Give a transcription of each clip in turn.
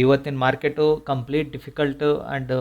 ಇವತ್ತಿನ market complete difficult and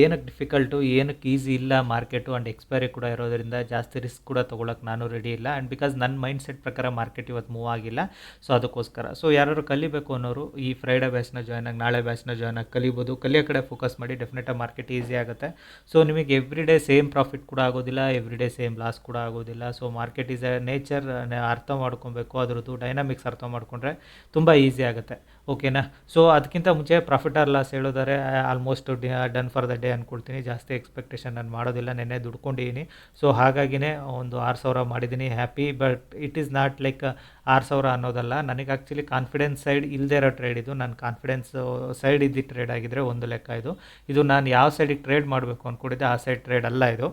ಏನಕ್ಕೆ difficult, ಏನಕ್ಕೆ ಈಸಿ ಇಲ್ಲ ಮಾರ್ಕೆಟು ಆ್ಯಂಡ್ ಎಕ್ಸ್ಪೈರಿ ಕೂಡ ಇರೋದರಿಂದ ಜಾಸ್ತಿ ರಿಸ್ಕ್ ಕೂಡ ತೊಗೊಳಕ್ಕೆ ನಾನು ರೆಡಿ ಇಲ್ಲ. ಆ್ಯಂಡ್ ಬಿಕಾಸ್ ನನ್ನ ಮೈಂಡ್ ಸೆಟ್ ಪ್ರಕಾರ ಮಾರ್ಕೆಟ್ ಇವತ್ತು ಮೂವ್ ಆಗಿಲ್ಲ. ಸೊ ಅದಕ್ಕೋಸ್ಕರ. ಸೊ ಯಾರು ಕಲಿಬೇಕು ಅನ್ನೋರು ಈ ಫ್ರೈಡೇ ಬ್ಯಾಚ್ನ ಜಾಯ್ನ್ ಆಗಿ, ನಾಳೆ ಬ್ಯಾಚ್ನ ಜಾಯ್ನ್ ಆಗಿ ಕಲಿಬೋದು. ಕಲಿಯೋ ಕಡೆ ಫೋಕಸ್ ಮಾಡಿ ಡೆಫಿನೆಟಾಗಿ ಮಾರ್ಕೆಟ್ ಈಸಿ ಆಗುತ್ತೆ. ಸೊ ನಿಮಗೆ ಎವ್ರಿ ಡೇ ಸೇಮ್ ಪ್ರಾಫಿಟ್ ಕೂಡ ಆಗೋದಿಲ್ಲ ಎವ್ರಿ ಡೇ ಸೇಮ್ ಲಾಸ್ ಕೂಡ ಆಗೋದಿಲ್ಲ. So market is a nature ಅರ್ಥ ಮಾಡ್ಕೊಬೇಕು. ಅದರದ್ದು ಡೈನಾಮಿಕ್ಸ್ ಅರ್ಥ ಮಾಡಿಕೊಂಡ್ರೆ ತುಂಬ ಈಸಿ ಆಗುತ್ತೆ. ಓಕೆನಾ? ಸೊ ಅದಕ್ಕಿಂತ ಮುಂಚೆ profit or loss ಹೇಳೋದಾರೆ almost done for the day ಅಂದ್ಕೊಳ್ತೀನಿ ಜಾಸ್ತಿ ಎಕ್ಸ್ಪೆಕ್ಟೇಷನ್ ನಾನು ಮಾಡೋದಿಲ್ಲ, ನೆನ್ನೆ ದುಡ್ಕೊಂಡಿದ್ದೀನಿ. ಸೊ ಹಾಗಾಗಿನೇ ಒಂದು ಆರು ಸಾವಿರ ಮಾಡಿದ್ದೀನಿ happy but it is not like ಆರು ಸಾವಿರ ಅನ್ನೋದಲ್ಲ. ನನಗೆ ಆ್ಯಕ್ಚುಲಿ ಕಾನ್ಫಿಡೆನ್ಸ್ ಸೈಡ್ ಇಲ್ಲದೇ ಇರೋ ಟ್ರೇಡ್ ಇದು. ನನ್ನ ಕಾನ್ಫಿಡೆನ್ಸ್ ಸೈಡ್ ಇದ್ದ ಟ್ರೇಡ್ ಆಗಿದ್ದರೆ ಒಂದು ಲೆಕ್ಕ ಇದು. ಇದು ನಾನು ಯಾವ ಸೈಡಿಗೆ ಟ್ರೇಡ್ ಮಾಡಬೇಕು ಅಂದ್ಕೊಂಡಿದ್ದೆ ಆ ಸೈಡ್ ಟ್ರೇಡ್ ಅಲ್ಲ ಇದು.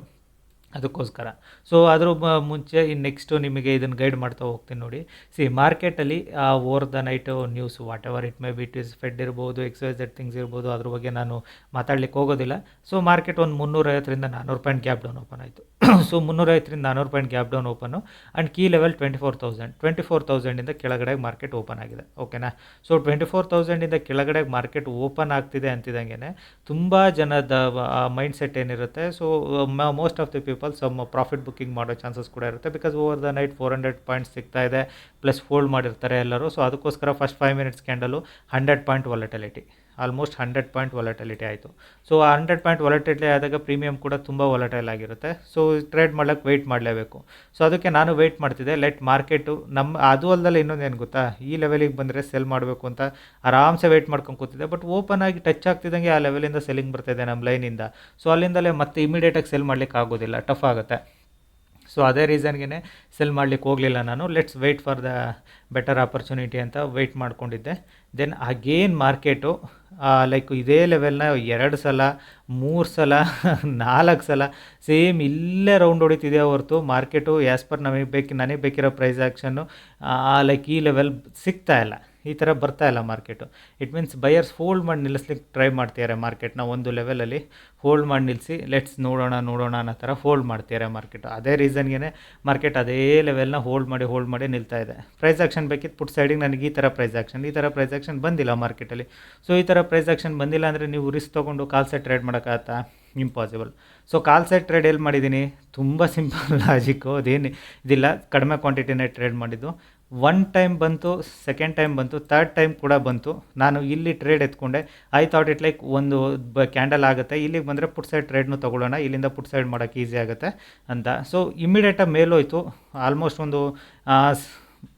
ಅದಕ್ಕೋಸ್ಕರ. ಸೊ ಅದ್ರ ಮುಂಚೆ ಇನ್ ನೆಕ್ಸ್ಟು ನಿಮಗೆ ಇದನ್ನು ಗೈಡ್ ಮಾಡ್ತಾ ಹೋಗ್ತೀನಿ ನೋಡಿ. ಸಿ ಮಾರ್ಕೆಟಲ್ಲಿ over the night news whatever it may be it is fed ಇರ್ಬೋದು ಎಕ್ಸೈಸ್ ಎಡ್ ಥಿಂಗ್ಸ್ ಇರ್ಬೋದು, ಅದ್ರ ಬಗ್ಗೆ ನಾನು ಮಾತಾಡ್ಲಿಕ್ಕೆ ಹೋಗೋದಿಲ್ಲ. ಸೊ ಮಾರ್ಕೆಟ್ ಒಂದು ಮುನ್ನೂರೈವತ್ತರಿಂದ ನಾನ್ನೂರು ಪಾಯಿಂಟ್ ಗ್ಯಾಪ್ ಡೌನ್ ಓಪನ್ ಆಯಿತು. ಸೊ ಮುನ್ನೂರೈವತ್ತರಿಂದ ನಾನ್ನೂರು point gap down open and key level twenty four thousand twenty four ತೌಸಂಡಿಂದ ಕೆಳಗಡೆ ಮಾರ್ಕೆಟ್ ಓಪನ್ ಆಗಿದೆ. ಓಕೆನಾ ಸೊ ಟ್ವೆಂಟಿ ಫೋರ್ ತೌಸಂಡಿಂದ ಕೆಳಗಡೆ ಮಾರ್ಕೆಟ್ ಓಪನ್ ಆಗ್ತಿದೆ ಅಂತಿದಂಗೆ ತುಂಬ ಜನದ ಮೈಂಡ್ ಸೆಟ್ ಏನಿರುತ್ತೆ. So most of the people some profit booking ಮಾಡೋ ಚಾನ್ಸಸ್ ಕೂಡ ಇರುತ್ತೆ. Because over the night four hundred points ಸಿಗ್ತಾ ಇದೆ ಪ್ಲಸ್ ಫೋಲ್ಡ್ ಮಾಡಿರ್ತಾರೆ ಎಲ್ಲರೂ. ಸೊ ಅದಕ್ಕೋಸ್ಕರ first five minutes candle hundred point volatility almost hundred point volatility ಆಯಿತು. ಸೊ ಆ ಹಂಡ್ರೆಡ್ ಪಾಯಿಂಟ್ ವಾಲಟಿಲಿಟಿ ಆದಾಗ ಪ್ರೀಮಿಯಂ ಕೂಡ ತುಂಬ ವಾಲಟೈಲ್ ಆಗಿರುತ್ತೆ. ಸೊ ಟ್ರೇಡ್ ಮಾಡೋಕ್ಕೆ ವೆಯ್ಟ್ ಮಾಡಲೇಬೇಕು. ಸೊ ಅದಕ್ಕೆ ನಾನು ವೆಯ್ಟ್ ಮಾಡ್ತಿದ್ದೆ. ಲೆಟ್ ಮಾರ್ಕೆಟು ನಮ್ಮ ಅದು ಅಲ್ಲದೆ ಇನ್ನೊಂದು ಏನು ಗೊತ್ತಾ? ಈ ಲೆವೆಲಿಗೆ ಬಂದರೆ ಸೆಲ್ ಮಾಡಬೇಕು ಅಂತ ಆರಾಮ್ಸೆ ವೆಯ್ಟ್ ಮಾಡ್ಕೊಂಡು ಕೂತಿದ್ದೆ. ಬಟ್ ಓಪನ್ ಆಗಿ ಟಚ್ ಆಗ್ತಿದ್ದಂಗೆ ಆ ಲೆವೆಲಿಂದ ಸೆಲ್ಲಿಂಗ್ ಬರ್ತಿದೆ ನಮ್ಮ ಲೈನಿಂದ ಸೊ ಅಲ್ಲಿಂದಲೇ ಮತ್ತೆ ಇಮಿಡಿಯೇಟಾಗಿ ಸೆಲ್ ಮಾಡಲಿಕ್ಕೆ ಆಗೋದಿಲ್ಲ. ಟಫ್ ಆಗುತ್ತೆ. ಸೊ ಅದೇ ರೀಸನ್ಗೆ ಸೆಲ್ ಮಾಡಲಿಕ್ಕೆ ಹೋಗಲಿಲ್ಲ ನಾನು. Let's wait for the better opportunity ಅಂತ ವೆಯ್ಟ್ ಮಾಡ್ಕೊಂಡಿದ್ದೆ. ದೆನ್ ಅಗೇನ್ ಮಾರ್ಕೆಟು ಲೈಕ್ ಇದೇ ಲೆವೆಲ್ನ ಎರಡು ಸಲ, ಮೂರು ಸಲ, ನಾಲ್ಕು ಸಲ ಸೇಮ್ ಇಲ್ಲೇ ರೌಂಡ್ ಹೊಡಿತಿದೆ ಹೊರತು. ಮಾರ್ಕೆಟು ಆ್ಯಸ್ ಪರ್ ನಮಗೆ ಬೇಕು, ನನಗೆ ಬೇಕಿರೋ ಪ್ರೈಸ್ ಆ್ಯಕ್ಷನ್ನು ಲೈಕ್ ಈ ಲೆವೆಲ್ ಸಿಗ್ತಾ ಇಲ್ಲ. ಈ ಥರ ಬರ್ತಾ ಇಲ್ಲ market it means buyers hold ಮಾಡಿ ನಿಲ್ಲಿಸ್ಲಿಕ್ಕೆ ಟ್ರೈ ಮಾಡ್ತಿದ್ದಾರೆ ಮಾರ್ಕೆಟ್ನ ಒಂದು ಲೆವೆಲಲ್ಲಿ ಹೋಲ್ಡ್ ಮಾಡಿ ನಿಲ್ಲಿಸಿ ಲೆಟ್ಸ್ ನೋಡೋಣ ನೋಡೋಣ ಅನ್ನೋ ಥರ ಹೋಲ್ಡ್ ಮಾಡ್ತಿದ್ದಾರೆ ಮಾರ್ಕೆಟು ಅದೇ ರೀಸನ್ಗೆ ಮಾರ್ಕೆಟ್ ಅದೇ ಲೆವೆಲ್ನ ಹೋಲ್ಡ್ ಮಾಡಿ ಹೋಲ್ಡ್ ಮಾಡಿ ನಿಲ್ತಾ ಇದೆ. ಪ್ರೈಸ್ ಆಕ್ಷನ್ ಬೇಕಿತ್ತು ಪುಟ್ ಸೈಡಿಗೆ ನನಗೆ ಈ ಥರ ಪ್ರೈಸ್ ಆಕ್ಷನ್ ಈ ಥರ ಪ್ರೈಸ್ ಆಕ್ಷನ್ ಬಂದಿಲ್ಲ ಮಾರ್ಕೆಟಲ್ಲಿ ಸೊ ಈ ಥರ ಪ್ರೈಸ್ ಆಕ್ಷನ್ ಬಂದಿಲ್ಲ ಅಂದರೆ ನೀವು ರಿಸ್ಕ್ ತೊಗೊಂಡು ಕಾಲ್ ಸೆಟ್ ಟ್ರೇಡ್ ಮಾಡೋಕ್ಕಾಗತ್ತಾ? Impossible so call set trade ಎಲ್ಲಿ ಮಾಡಿದ್ದೀನಿ? ತುಂಬ ಸಿಂಪಲ್ ಲಾಜಿಕ್ಕು ಅದೇನು? ಇದಿಲ್ಲ, ಕಡಿಮೆ ಕ್ವಾಂಟಿಟಿನೇ ಟ್ರೇಡ್ ಮಾಡಿದ್ದು. ಒನ್ ಟೈಮ್ ಬಂತು ಸೆಕೆಂಡ್ ಟೈಮ್ ಬಂತು ಥರ್ಡ್ ಟೈಮ್ ಕೂಡ ಬಂತು. ನಾನು ಇಲ್ಲಿ ಟ್ರೇಡ್ ಎತ್ಕೊಂಡೆ. ಐ ಥಾಟ್ ಇಟ್ ಲೈಕ್ ಒಂದು ಕ್ಯಾಂಡಲ್ ಆಗುತ್ತೆ. ಇಲ್ಲಿಗೆ ಬಂದರೆ ಪುಟ್ ಸೈಡ್ ಟ್ರೇಡ್ನು ತೊಗೊಳ್ಳೋಣ. ಇಲ್ಲಿಂದ ಪುಟ್ ಸೈಡ್ ಮಾಡೋಕ್ಕೆ ಈಸಿ ಆಗುತ್ತೆ ಅಂತ. ಸೊ ಇಮ್ಮಿಡಿಯೇಟಾಗಿ ಮೇಲೋಯ್ತು. ಆಲ್ಮೋಸ್ಟ್ ಒಂದು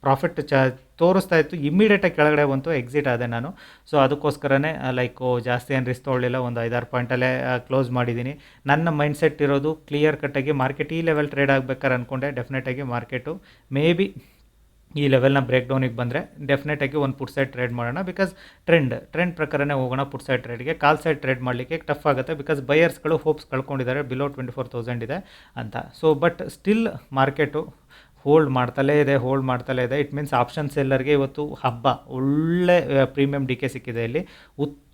ಪ್ರಾಫಿಟ್ ಚ, ತೋರಿಸ್ತಾ ಇತ್ತು. ಇಮ್ಮಿಡಿಯೇಟಾಗಿ ಕೆಳಗಡೆ ಬಂತು. ಎಕ್ಸಿಟ್ ಆದೆ ನಾನು. ಸೊ ಅದಕ್ಕೋಸ್ಕರನೇ ಲೈಕ್ ಜಾಸ್ತಿ ಏನು ರಿಸ್ಕ್ ತೊಗೊಳ್ಳಿಲ್ಲ. ಒಂದು ಐದಾರು ಪಾಯಿಂಟಲ್ಲೇ ಕ್ಲೋಸ್ ಮಾಡಿದ್ದೀನಿ. ನನ್ನ ಮೈಂಡ್ ಸೆಟ್ ಇರೋದು ಕ್ಲಿಯರ್ ಕಟ್ಟಾಗಿ ಮಾರ್ಕೆಟ್ ಈ ಲೆವೆಲ್ ಟ್ರೇಡ್ ಆಗ್ಬೇಕಾದ್ರೆ ಅಂದ್ಕೊಂಡೆ ಡೆಫಿನೆಟಾಗಿ ಮಾರ್ಕೆಟು ಮೇ ಬಿ ಈ ಲೆವೆಲ್ನ ಬ್ರೇಕ್ ಡೌನಿಗೆ ಬಂದರೆ ಡೆಫಿನೆಟಾಗಿ ಒಂದು ಪುಟ್ ಸೈಡ್ ಟ್ರೇಡ್ ಮಾಡೋಣ. ಬಿಕಾಸ್ ಟ್ರೆಂಡ್ ಟ್ರೆಂಡ್ ಪ್ರಕಾರನೇ ಹೋಗೋಣ ಪುಟ್ ಸೈಡ್ ಟ್ರೇಡ್ಗೆ ಕಾಲ್ ಸೈಡ್ ಟ್ರೇಡ್ ಮಾಡಲಿಕ್ಕೆ ಟಫ್ ಆಗುತ್ತೆ. ಬಿಕಾಸ್ ಬಯರ್ಸ್ಗಳು ಹೋಪ್ಸ್ ಕಳ್ಕೊಂಡಿದ್ದಾರೆ. ಬಿಲೋ ಟ್ವೆಂಟಿ ಫೋರ್ ತೌಸಂಡ್ ಇದೆ ಅಂತ. So but still market hold ಮಾಡ್ತಲೇ ಇದೆ ಹೋಲ್ಡ್ ಮಾಡ್ತಲೇ ಇದೆ. ಇಟ್ ಮೀನ್ಸ್ ಆಪ್ಷನ್ ಸೆಲ್ಲರ್ಗೆ ಇವತ್ತು ಹಬ್ಬ, ಒಳ್ಳೆ ಪ್ರೀಮಿಯಂ ಡಿ ಕೆ ಸಿಕ್ಕಿದೆ ಇಲ್ಲಿ.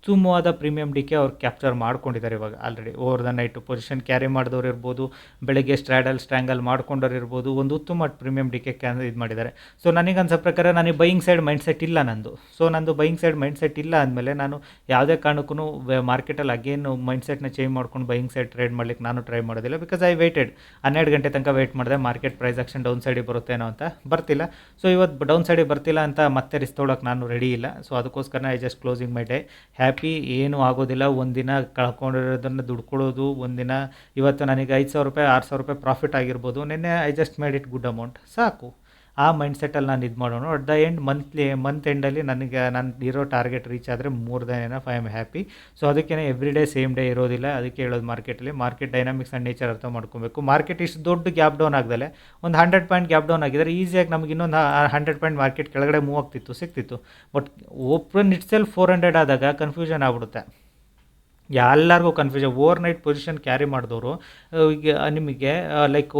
ಉತ್ತಮವಾದ ಪ್ರೀಮಿಯಂ ಡಿಕೆ ಅವ್ರು ಕ್ಯಾಪ್ಚರ್ ಮಾಡ್ಕೊಂಡಿದ್ದಾರೆ ಇವಾಗ already over the night position carry ಮಾಡಿದವ್ರು ಇರ್ಬೋದು, ಬೆಳಗ್ಗೆ ಸ್ಟ್ರಾಡಲ್ ಸ್ಟ್ರ್ಯಾಂಗಲ್ ಮಾಡ್ಕೊಂಡವ್ರು ಇರ್ಬೋದು, ಒಂದು ಉತ್ತಮ ಪ್ರೀಮಿಯಂ ಡಿಕೆ ಕ್ಯಾನ್ ಇದು ಮಾಡಿದ್ದಾರೆ. ಸೊ ನನಗೆ ಅನ್ಸೋ ಪ್ರಕಾರ ನನಗೆ ಬೈಯಿಂಗ್ ಸೈಡ್ ಮೈಂಡ್ ಸೆಟ್ ಇಲ್ಲ ನಂದು. ಸೊ ನಂದು ಬೈಯಿಂಗ್ ಸೈಡ್ ಮೈಂಡ್ ಸೆಟ್ ಇಲ್ಲ ಅಂದಮೇಲೆ ನಾನು ಯಾವುದೇ ಕಾರಣಕ್ಕೂ ಮಾರ್ಕೆಟಲ್ಲಿ ಅಗೇನು ಮೈಂಡ್ ಸೆಟ್ನ ಚೇಂಜ್ ಮಾಡ್ಕೊಂಡು ಬೈಯಿಂಗ್ ಸೈಡ್ ಟ್ರೇಡ್ ಮಾಡ್ಲಿಕ್ಕೆ ನಾನು ಟ್ರೈ ಮಾಡೋದಿಲ್ಲ ಬಿಕಾಸ್ ಐ ವೇಟೆಡ್ ಹನ್ನೆರಡು ಗಂಟೆ ತನಕ ವೇಟ್ ಮಾಡಿದೆ ಮಾರ್ಕೆಟ್ ಪ್ರೈಸ್ ಆಕ್ಷನ್ ಡೌನ್ ಸೈಡಿಗೆ ಬರುತ್ತೇನೋ ಅಂತ ಬರ್ತಿಲ್ಲ. ಸೊ ಇವತ್ತು ಡೌನ್ ಸೈಡಿಗೆ ಬರ್ತಿಲ್ಲ ಅಂತ ಮತ್ತೆ ರಿಸ್ಕ್ ತೊಗೊಳಕ್ಕೆ ನಾನು ರೆಡಿ ಇಲ್ಲ. ಸೊ ಅದಕ್ಕೋಸ್ಕರ I just closing my day happy ಏನೂ ಆಗೋದಿಲ್ಲ. ಒಂದಿನ ಕಳ್ಕೊಂಡಿರೋದನ್ನು ದುಡ್ಕೊಳ್ಳೋದು ಒಂದಿನ ಇವತ್ತು ನನಗೆ ಐದು ಸಾವಿರ ರೂಪಾಯಿ, ಆರು ಸಾವಿರ ರೂಪಾಯಿ ಪ್ರಾಫಿಟ್ ಆಗಿರ್ಬೋದು. ನಿನ್ನೆ I just made it good amount ಸಾಕು. ಆ ಮೈಂಡ್ ಸೆಟ್ಟಲ್ಲಿ ನಾನು ಇದು ಮಾಡೋಣ at the end monthly month ಎಂಡಲ್ಲಿ ನನಗೆ, ನಾನು ಇರೋ ಟಾರ್ಗೆಟ್ ರೀಚ್ ಆದರೆ more than enough I am happy so ಅದಕ್ಕೇ ಎವ್ರಿ ಡೇ ಸೇಮ್ ಡೇ ಇರೋದಿಲ್ಲ. ಅದಕ್ಕೆ ಹೇಳೋದು ಮಾರ್ಕೆಟಲ್ಲಿ ಮಾರ್ಕೆಟ್ ಡೈನಾಮಿಕ್ಸ್ ಆ್ಯಂಡ್ ನೇಚರ್ ಅರ್ಥ ಮಾಡ್ಕೊಬೇಕು. ಮಾರ್ಕೆಟ್ ಇಷ್ಟು ದೊಡ್ಡ ಗ್ಯಾಪ್ ಡೌನ್ ಆಗದಲ್ಲೇ ಒಂದು ಹಂಡ್ರೆಡ್ ಪಾಯಿಂಟ್ ಗ್ಯಾಪ್ ಡೌನ್ ಆಗಿದ್ದಾರೆ ಈಸಿಯಾಗಿ ನಮಗೆ ಇನ್ನೊಂದು ಹಂಡ್ರೆಡ್ ಪಾಯಿಂಟ್ ಮಾರ್ಕೆಟ್ ಕೆಳಗಡೆ ಮೂವ್ ಆಗ್ತಿತ್ತು, ಸಿಗ್ತಿತ್ತು. But open it four hundred ಆದಾಗ ಕನ್ಫ್ಯೂಷನ್ ಆಗ್ಬಿಡುತ್ತೆ. ಎಲ್ಲರಿಗೂ confusion over night position carry ಮಾಡಿದವರು ಈಗ ನಿಮಗೆ ಲೈಕ್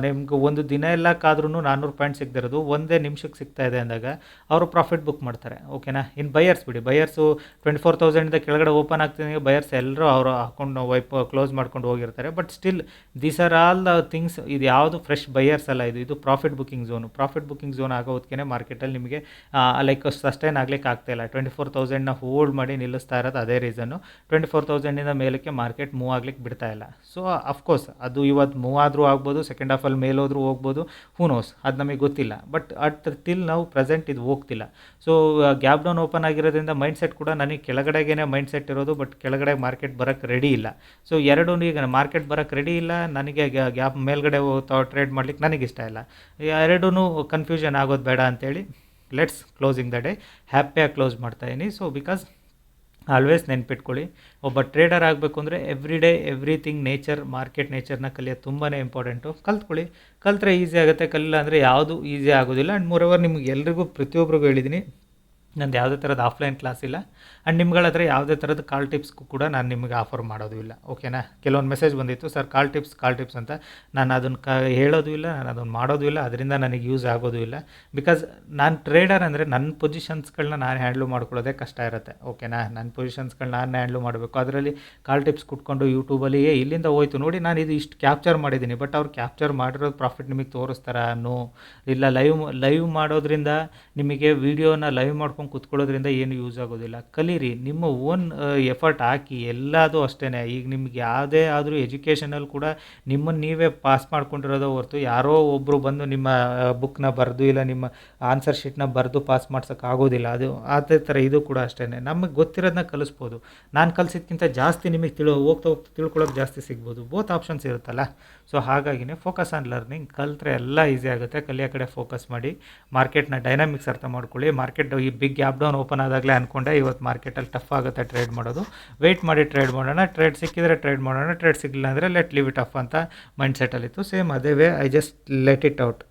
ನಿಮ್ಗೆ ಒಂದು ದಿನ ಎಲ್ಲ ಕಾದ್ರೂ ನಾನ್ನೂರು ಪಾಯಿಂಟ್ ಸಿಗ್ತಿರೋದು ಒಂದೇ ನಿಮಿಷಕ್ಕೆ ಸಿಗ್ತಾ ಇದೆ ಅಂದಾಗ ಅವರು ಪ್ರಾಫಿಟ್ ಬುಕ್ ಮಾಡ್ತಾರೆ ಓಕೆನಾ ಇನ್ನು ಬಯರ್ಸ್ ಬಿಡಿ ಬಯರ್ಸು ಟ್ವೆಂಟಿ ಫೋರ್ ತೌಸಂಡಿಂದ ಕೆಳಗಡೆ ಓಪನ್ ಆಗ್ತಿದೆ ಬೈಯರ್ಸ್ ಎಲ್ಲರೂ ಅವರು ಹಾಕೊಂಡು ವೈಪ್ ಕ್ಲೋಸ್ ಮಾಡ್ಕೊಂಡು ಹೋಗಿರ್ತಾರೆ but still these are all the things ಇದು ಯಾವುದು ಫ್ರೆಶ್ ಬಯರ್ಸ್ ಅಲ್ಲ ಇದು ಇದು profit booking zone profit booking zone ಆಗೋದಕ್ಕೆ ಮಾರ್ಕೆಟಲ್ಲಿ ನಿಮಗೆ ಲೈಕ್ ಸಸ್ಟೈನ್ ಆಗ್ಲಿಕ್ಕೆ ಆಗ್ತಾಯಿಲ್ಲ ಟ್ವೆಂಟಿ ಫೋರ್ ತೌಸಂಡ್ನ ಹೋಲ್ಡ್ ಮಾಡಿ ನಿಲ್ಲಿಸ್ತಾ ಇರೋದು ಅದೇ ರೀಸನ್ನು ಟ್ವೆಂಟಿ ಫೋರ್ ತೌಸಂಡಿಂದ ಮೇಲಕ್ಕೆ ಮಾರ್ಕೆಟ್ ಮೂವ್ ಆಗ್ಲಿಕ್ಕೆ ಬಿಡ್ತಾ ಇಲ್ಲ. ಸೊ ಅಫ್ಕೋರ್ಸ್ ಅದು ಇವತ್ತು ಮೂವ್ ಆದರೂ ಆಗ್ಬೋದು ಸೆಕೆಂಡ್ ಹಾಫಲ್ಲಿ ಮೇಲೋದ್ರೂ ಹೋಗ್ಬೋದು ಹೂನೋಸ್ ಅದು ನಮಗೆ ಗೊತ್ತಿಲ್ಲ. ಬಟ್ ಅಟ್ ಟಿಲ್ ನಾವು ಪ್ರೆಸೆಂಟ್ ಇದು ಹೋಗ್ತಿಲ್ಲ. ಸೊ ಗ್ಯಾಪ್ ಡೌನ್ ಓಪನ್ ಆಗಿರೋದ್ರಿಂದ ಮೈಂಡ್ ಸೆಟ್ ಕೂಡ ನನಗೆ ಕೆಳಗಡೆಗೇ ಮೈಂಡ್ ಸೆಟ್ ಇರೋದು ಬಟ್ ಕೆಳಗಡೆ ಮಾರ್ಕೆಟ್ ಬರೋಕ್ಕೆ ರೆಡಿ ಇಲ್ಲ. ಸೊ ಎರಡೂ ಈಗ ಮಾರ್ಕೆಟ್ ಬರೋಕ್ಕೆ ರೆಡಿ ಇಲ್ಲ. ನನಗೆ ಗ್ಯಾಪ್ ಮೇಲ್ಗಡೆ ಟ್ರೇಡ್ ಮಾಡ್ಲಿಕ್ಕೆ ನನಗೆ ಇಷ್ಟ ಇಲ್ಲ. ಎರಡೂ ಕನ್ಫ್ಯೂಷನ್ ಆಗೋದು ಬೇಡ ಅಂತೇಳಿ ಲೆಟ್ಸ್ ಕ್ಲೋಸಿಂಗ್ ದ ಡೇ ಹ್ಯಾಪಿಯಾಗಿ ಕ್ಲೋಸ್ ಮಾಡ್ತಾಯಿದ್ದೀನಿ ಸೊ ಬಿಕಾಸ್ ಆಲ್ವೇಸ್ ನೆನ್ಪಿಟ್ಕೊಳ್ಳಿ. ಒಬ್ಬ ಟ್ರೇಡರ್ ಆಗಬೇಕು ಅಂದರೆ every day everything nature market ನೇಚರ್ನ ಕಲಿಯೋದು ತುಂಬಾ ಇಂಪಾರ್ಟೆಂಟು ಕಲ್ತ್ಕೊಳ್ಳಿ. ಕಲ್ತ್ರೆ ಈಸಿ ಆಗುತ್ತೆ. ಕಲಿಲ್ಲ ಅಂದರೆ ಯಾವುದು ಈಸಿ ಆಗೋದಿಲ್ಲ. ಆ್ಯಂಡ್ ಮೂರವರ್ ನಿಮ್ಗೆ ಎಲ್ರಿಗೂ ಪ್ರತಿಯೊಬ್ಬರಿಗೂ ಹೇಳಿದ್ದೀನಿ ನಂದು ಯಾವುದೇ ಥರದ ಆಫ್ಲೈನ್ ಕ್ಲಾಸ್ ಇಲ್ಲ. ಆ್ಯಂಡ್ ನಿಮ್ಗಳ ಹತ್ರ ಯಾವುದೇ ಥರದ ಕಾಲ್ ಟಿಪ್ಸ್ಗೂ ಕೂಡ ನಾನು ನಿಮಗೆ ಆಫರ್ ಮಾಡೋದು ಇಲ್ಲ. ಓಕೆನಾ ಕೆಲವೊಂದು ಮೆಸೇಜ್ ಬಂದಿತ್ತು sir call tips call tips ಅಂತ. ನಾನು ಅದನ್ನು ಕ, ಹೇಳೋದು ಇಲ್ಲ, ನಾನು ಅದನ್ನು ಮಾಡೋದು ಇಲ್ಲ, ಅದರಿಂದ ನನಗೆ ಯೂಸ್ ಆಗೋದು ಇಲ್ಲ. ಬಿಕಾಸ್ ನಾನು ಟ್ರೇಡರ್ ಅಂದರೆ ನನ್ನ ಪೊಸಿಷನ್ಸ್ಗಳನ್ನ ನಾನು ಹ್ಯಾಂಡ್ಲು ಮಾಡ್ಕೊಳ್ಳೋದೇ ಕಷ್ಟ ಇರುತ್ತೆ. ಓಕೆನಾ ನನ್ನ ಪೊಸಿಷನ್ಸ್ಗಳನ್ನ ನಾನು ಹ್ಯಾಂಡ್ಲು ಮಾಡಬೇಕು. ಅದರಲ್ಲಿ ಕಾಲ್ ಟಿಪ್ಸ್ ಕುಟ್ಕೊಂಡು ಯೂಟ್ಯೂಬಲ್ಲಿ ಏ ಇಲ್ಲಿಂದ ಹೋಯ್ತು. ನೋಡಿ, ನಾನು ಇದು ಇಷ್ಟು ಕ್ಯಾಪ್ಚರ್ ಮಾಡಿದ್ದೀನಿ. ಬಟ್ ಅವ್ರು ಕ್ಯಾಪ್ಚರ್ ಮಾಡಿರೋದು ಪ್ರಾಫಿಟ್ ನಿಮಗೆ ತೋರಿಸ್ತಾರ? ನೋ ಇಲ್ಲ ಲೈವ್ ಲೈವ್ ಮಾಡೋದ್ರಿಂದ ನಿಮಗೆ ವೀಡಿಯೋನ ಲೈವ್ ಮಾಡ್ಕೊಂಡು ಕುತ್ಕೊಳ್ಳೋದ್ರಿಂದ ಏನು ಯೂಸ್ ಆಗೋದಿಲ್ಲ. ಕಲೀರಿ, ನಿಮ್ಮ ಓನ್ ಎಫರ್ಟ್ ಹಾಕಿ, ಎಲ್ಲದೂ ಅಷ್ಟೇ ಈಗ ನಿಮ್ಗೆ ಯಾವುದೇ ಆದರೂ ಎಜುಕೇಷನಲ್ಲಿ ಕೂಡ ನಿಮ್ಮನ್ನು ನೀವೇ ಪಾಸ್ ಮಾಡ್ಕೊಂಡಿರೋದೋ ಹೊರತು ಯಾರೋ ಒಬ್ಬರು ಬಂದು ನಿಮ್ಮ ಬುಕ್ನ ಬರೆದು ಇಲ್ಲ ನಿಮ್ಮ ಆನ್ಸರ್ ಶೀಟ್ನ ಬರೆದು ಪಾಸ್ ಆಗೋದಿಲ್ಲ. ಅದು, ಅದೇ ಥರ ಇದು ಕೂಡ ಅಷ್ಟೇ ನಮಗೆ ಗೊತ್ತಿರೋದನ್ನ ಕಲಿಸ್ಬೋದು. ನಾನು ಕಲಿಸಿದ್ಕಿಂತ ಜಾಸ್ತಿ ನಿಮಗೆ ತಿಳೋ, ಹೋಗ್ತಾ ಹೋಗ್ತಾ ತಿಳ್ಕೊಳ್ಳೋಕೆ ಜಾಸ್ತಿ ಸಿಗ್ಬೋದು. ಬೋತ್ ಆಪ್ಷನ್ಸ್ ಇರುತ್ತಲ್ಲ. ಸೊ ಹಾಗಾಗಿನೇ ಫೋಕಸ್ ಆನ್ ಲರ್ನಿಂಗ್ ಕಲ್ತ್ರೆ ಎಲ್ಲ ಈಸಿ ಆಗುತ್ತೆ. ಕಲಿಯೋ ಕಡೆ ಫೋಕಸ್ ಮಾಡಿ ಮಾರ್ಕೆಟ್ನ ಡೈನಾಮಿಕ್ಸ್ ಅರ್ಥ ಮಾಡ್ಕೊಳ್ಳಿ. ಮಾರ್ಕೆಟ್ ಈ ಬಿಗ್ ಗ್ಯಾಪ್ ಡೌನ್ ಓಪನ್ ಆದಾಗಲೇ ಅಂದ್ಕೊಂಡೆ ಇವತ್ತು ಮಾರ್ಕೆಟಲ್ಲಿ ಟಫ್ ಆಗುತ್ತೆ ಟ್ರೇಡ್ ಮಾಡೋದು. ವೆಯ್ಟ್ ಮಾಡಿ ಟ್ರೇಡ್ ಮಾಡೋಣ ಟ್ರೇಡ್ ಸಿಕ್ಕಿದ್ರೆ ಟ್ರೇಡ್ ಮಾಡೋಣ ಟ್ರೇಡ್ ಸಿಗಲಿಲ್ಲ ಅಂದರೆ ಲೆಟ್ ಲಿವ್ ಇಟ್ ಅಫ್ ಅಂತ ಮೈಂಡ್ ಸೆಟ್ಟಲ್ಲಿತ್ತು ಸೇಮ್ ಅದೇ way I just let it out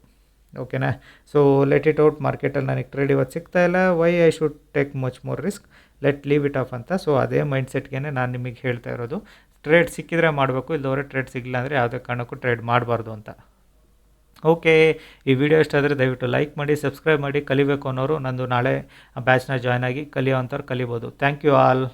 ಓಕೆನಾ ಸೊ ಲೆಟ್ ಇಟ್ ಔಟ್ ಮಾರ್ಕೆಟಲ್ಲಿ ನನಗೆ ಟ್ರೇಡ್ ಇವತ್ತು ಸಿಗ್ತಾ ಇಲ್ಲ. Why I should take much more risk let leave it off ಅಂತ. ಸೊ ಅದೇ ಮೈಂಡ್ ಸೆಟ್ಗೆ ನಾನು ನಿಮಗೆ ಹೇಳ್ತಾ ಇರೋದು. ಟ್ರೇಡ್ ಸಿಕ್ಕಿದ್ರೆ ಮಾಡಬೇಕು ಇಲ್ಲದವರೆ ಟ್ರೇಡ್ ಸಿಗಲಿಲ್ಲ ಅಂದರೆ ಯಾವುದೇ ಕಾರಣಕ್ಕೂ ಟ್ರೇಡ್ ಮಾಡಬಾರ್ದು ಅಂತ. ಓಕೆ ಈ ವಿಡಿಯೋ ಇಷ್ಟ ದಯವಿಟ್ಟು ಲೈಕ್ ಮಾಡಿ ಸಬ್ಸ್ಕ್ರೈಬ್ ಮಾಡಿ, ಕಲಿಬೇಕು ಅನ್ನೋರು ನಂದು ನಾಳೆ ಬ್ಯಾಚ್ನ ಜಾಯ್ನ್ ಆಗಿ ಕಲಿಯೋ ಅಂಥವ್ರು ಕಲಿಬೋದು. Thank you all